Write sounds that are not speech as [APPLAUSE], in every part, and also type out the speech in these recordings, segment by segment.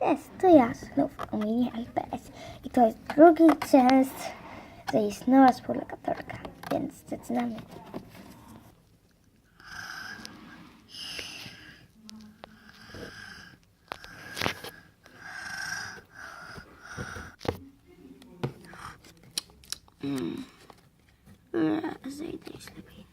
Cześć, to ja znów u mnie LPS i to jest drugi część zaistniała współlokatorka, więc zaczynamy. Zejdę już lepiej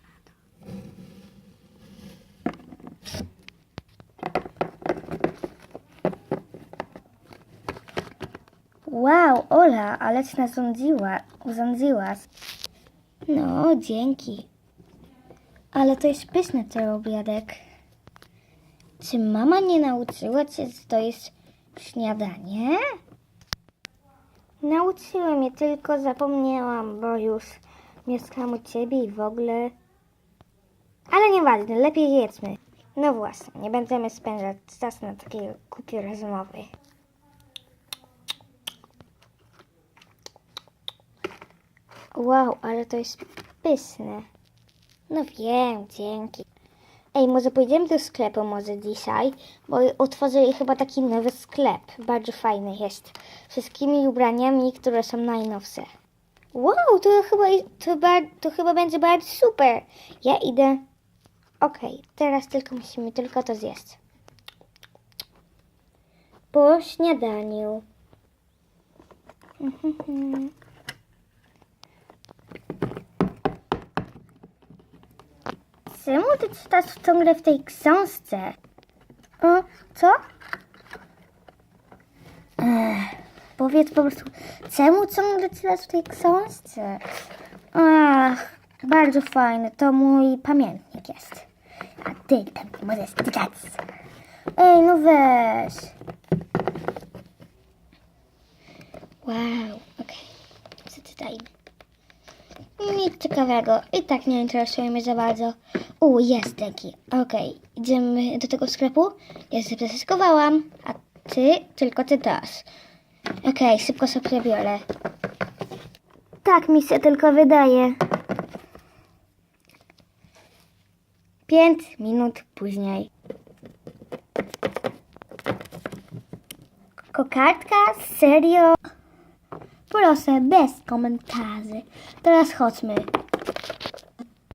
Wow, Ola, aleś nas urządziła. No, dzięki. Ale to jest pyszny ten obiadek. Czy mama nie nauczyła cię, że to jest śniadanie? Nauczyła mnie, tylko zapomniałam, bo już mieszkam u ciebie i w ogóle... Ale nieważne, lepiej jedzmy. No właśnie, nie będziemy spędzać czasu na takie głupie rozmowy. Wow, ale to jest pyszne. No wiem, dzięki. Ej, może pójdziemy do sklepu może dzisiaj, bo otworzyli chyba taki nowy sklep. Bardzo fajny jest. Wszystkimi ubraniami, które są najnowsze. Wow, to chyba, to, to chyba będzie bardzo super. Ja idę. Okej, teraz tylko musimy tylko to zjeść. Po śniadaniu. Mhm. [LAUGHS] Czemu ty czytasz ciągle w tej książce? O, co? Ech, powiedz po prostu, czemu ciągle czytasz w tej książce? Ach, bardzo fajny, to mój pamiętnik jest. A ty tam nie możesz czytać. Ej, no weź. Wow, okej, przeczytajmy. Nic ciekawego. I tak nie interesuje mnie za bardzo. U, jest taki. Okej, idziemy do tego sklepu. Ja zapiskowałam, a ty tylko ty też. Okej, szybko sobie biorę. Tak mi się tylko wydaje. Pięć minut później. Kokardka? Serio? Proszę, bez komentarzy. Teraz chodźmy.